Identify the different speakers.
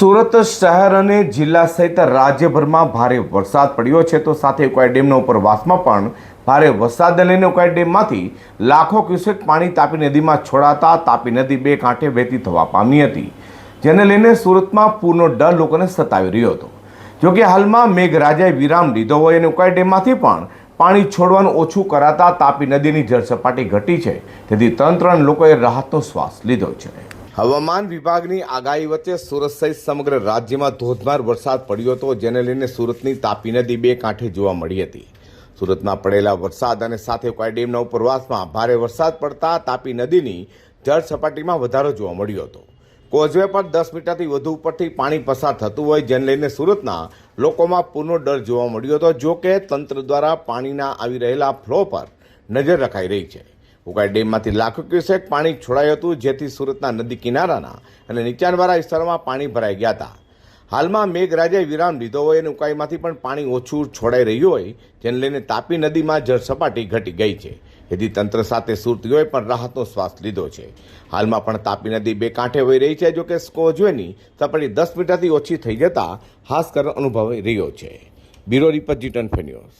Speaker 1: સુરત શહેર અને જિલ્લા સહિત રાજ્યભરમાં ભારે વરસાદ પડ્યો છે. તો સાથે ઉકાઈ ડેમના ઉપરવાસમાં પણ ભારે વરસાદને લઈને ઉકાઈ ડેમમાંથી લાખો ક્યુસેક પાણી તાપી નદીમાં છોડાતા તાપી નદી બે કાંઠે વહેતી થવા પામી હતી. જેને લઈને સુરતમાં પૂરનો ડર લોકોને સતાવી રહ્યો હતો. જોકે હાલમાં મેઘરાજાએ વિરામ લીધો હોય અને ઉકાઈ ડેમમાંથી પણ પાણી છોડવાનું ઓછું કરાતા તાપી નદીની જળસપાટી ઘટી છે. તેથી ત્રણ ત્રણ લોકોએ રાહતનો શ્વાસ લીધો છે. હવામાન વિભાગની આગાહી વચ્ચે સુરત સહિત સમગ્ર રાજ્યમાં ધોધમાર વરસાદ પડ્યો હતો, જેને લઈને સુરતની તાપી નદી બે કાંઠે જોવા મળી હતી. સુરતમાં પડેલા વરસાદ અને સાથે કોઈ ડેમના ઉપરવાસમાં ભારે વરસાદ પડતા તાપી નદીની જળ સપાટીમાં વધારો જોવા મળ્યો હતો. કોઝવે પર દસ મીટરથી વધુ ઉપરથી પાણી પસાર થતું હોય, જેને લઈને સુરતના લોકોમાં પૂરનો ડર જોવા મળ્યો હતો, જો કે તંત્ર દ્વારા પાણીના આવી રહેલા ફ્લો પર નજર રખાઈ રહી છે. ઉકાઈ ડેમમાંથી લાખો ક્યુસેક પાણી છોડાયું હતું, જેથી સુરતના નદી કિનારાના અને નીચાણવાળા વિસ્તારોમાં પાણી ભરાઈ ગયા હતા. હાલમાં મેઘરાજાએ વિરામ લીધો હોય અને ઉકાઈમાંથી પણ પાણી ઓછું છોડાઈ રહ્યું હોય, જેને લઈને તાપી નદીમાં જળસપાટી ઘટી ગઈ છે. જેથી તંત્ર સાથે સુરતીઓએ પણ રાહતનો શ્વાસ લીધો છે. હાલમાં પણ તાપી નદી બે કાંઠે વહી રહી છે, જોકે સ્કોજવેની સપાટી દસ મીટરથી ઓછી થઈ જતા હાશકર અનુભવાઈ રહ્યો છે. બ્યુરો રિપોર્ટ જીટન ટ્વેન્ટી ન્યૂઝ.